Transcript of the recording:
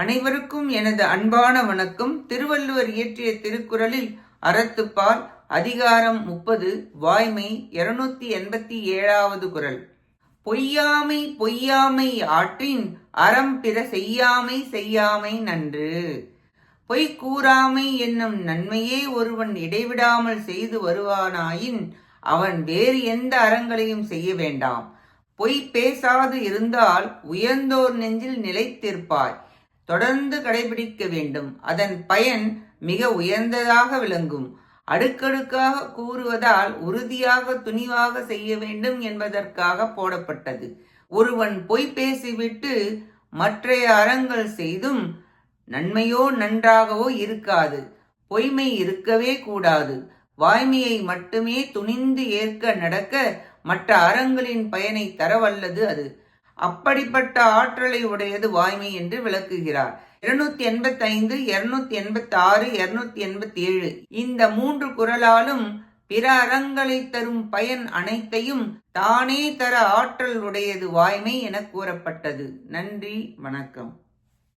அனைவருக்கும் எனது அன்பான வணக்கம். திருவள்ளுவர் இயற்றிய திருக்குறளில் அறத்துப்பால் அதிகாரம் முப்பது வாய்மை இருநூத்தி எண்பத்தி ஏழாவது குரல் பொய்யாமை பொய்யாமை ஆற்றின் அறம் பிற செய்யாமை செய்யாமை நன்று. பொய் கூறாமை என்னும் நன்மையே ஒருவன் இடைவிடாமல் செய்து வருவானாயின் அவன் வேறு எந்த அறங்களையும் செய்ய வேண்டாம். பொய் பேசாது இருந்தால் உயர்ந்தோர் நெஞ்சில் நிலைத்திருப்பாய். தொடர்ந்து கடைபிடிக்க வேண்டும். அதன் பயன் மிக உயர்ந்ததாக விளங்கும். அடுக்கடுக்காக கூறுவதால் உறுதியாக துணிவாக செய்ய வேண்டும் என்பதற்காக போடப்பட்டது. ஒருவன் பொய் பேசிவிட்டு மற்றைய அறங்கள் செய்தும் நன்மையோ நன்றாகவோ இருக்காது. பொய்மை இருக்கவே கூடாது. வாய்மையை மட்டுமே துணிந்து ஏற்க நடக்க மற்ற அறங்களின் பயனை தரவல்லது அது. அப்படிப்பட்ட ஆற்றலை உடையது வாய்மை என்று விளக்குகிறார். இருநூத்தி எண்பத்தி ஐந்து இருநூத்தி எண்பத்தி ஆறு இருநூத்தி எண்பத்தி ஏழு இந்த மூன்று குரலாலும் பிற அறங்களை தரும் பயன் அனைத்தையும் தானே தர ஆற்றல் உடையது வாய்மை என கூறப்பட்டது. நன்றி வணக்கம்.